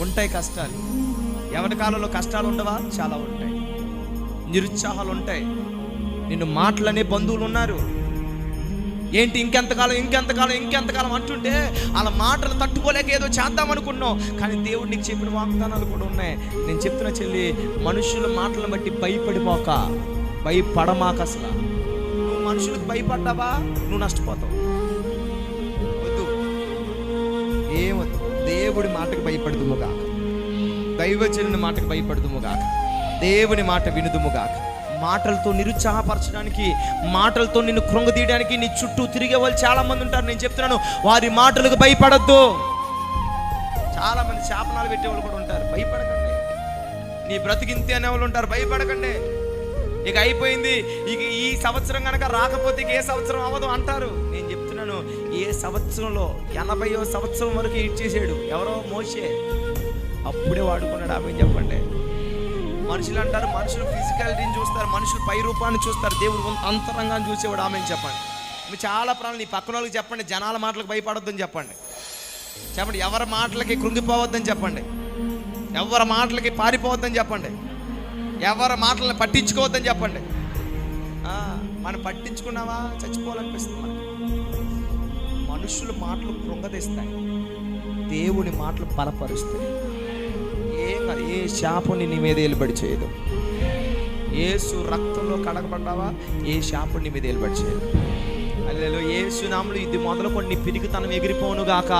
ఉంటాయి కష్టాలు. ఎవరి కాలంలో కష్టాలు ఉండవా? చాలా ఉంటాయి. నిరుత్సాహాలు ఉంటాయి నిన్ను మాటలనే బంధువులు ఉన్నారు. ఏంటి ఇంకెంతకాలం ఇంకెంతకాలం ఇంకెంతకాలం అంటుంటే వాళ్ళ మాటలు తట్టుకోలేక ఏదో చేద్దాం అనుకున్నాం. కానీ దేవుడు నీకు చెప్పిన వాగ్దానాలు కూడా ఉన్నాయి. నేను చెప్తున్న చెల్లి మనుషుల మాటలను బట్టి భయపడిపోక భయపడమాక అసలు. నువ్వు మనుషులకు భయపడ్డావా? నువ్వు నష్టపోతావు. వద్దు. ఏమొద్దు దేవుడి మాటకు భయపడుదుముగాక దైవజనుని మాటకు భయపడుదుముగాక దేవుని మాట వినుదుముగాక మాటలతో నిరుత్సాహపరచడానికి మాటలతో నిన్ను కృంగదీయడానికి నీ చుట్టూ తిరిగే వాళ్ళు చాలామంది ఉంటారు. నేను చెప్తున్నాను వారి మాటలకు భయపడద్దు. చాలామంది శాపనాలు పెట్టేవాళ్ళు కూడా ఉంటారు. భయపడకండి. నీ బ్రతికింతే అనేవాళ్ళు ఉంటారు. భయపడకండి. ఇక అయిపోయింది. ఇక ఈ సంవత్సరం కనుక రాకపోతే ఇక ఏ సంవత్సరం అవ్వదు అంటారు. నేను చెప్తున్నాను ఏ సంవత్సరంలో ఎనభైయో సంవత్సరం వరకు ఇచ్చేసాడు ఎవరో? మోసే అప్పుడే వాడుకున్నాడు. ఆమె చెప్పండి? మనుషులు అంటారు మనుషులు ఫిజికాలిటీని చూస్తారు మనుషులు పై రూపాన్ని చూస్తారు. దేవుడు అంతరంగాన్ని చూసేవాడు ఆమె చెప్పండి? మీరు చాలా ప్రాణాలు ఈ పక్కన వాళ్ళకి చెప్పండి జనాల మాటలకు భయపడొద్దని చెప్పండి. చెప్పండి ఎవరి మాటలకి కృంగిపోవద్దని చెప్పండి. ఎవరి మాటలకి పారిపోవద్దని చెప్పండి. ఎవరి మాటలను పట్టించుకోవద్దని చెప్పండి. మనం పట్టించుకున్నావా? చచ్చిపోవాలనిపిస్తుంది మనకి. మనుషుల మాటలు కృంగదీస్తాయి. దేవుని మాటలు బలపరుస్తాయి. ఏ ఏ శాపని నీ మీద ఏలుబడి చేయదు. ఏసు రక్తంలో కడగబడ్డావా? ఏ శాపం నీ మీద ఏలుబడి చేయదు. అల్లెలో ఏసునాములు ఇది మొదలుకొని పిరిగితనం ఎగిరిపోను గాక.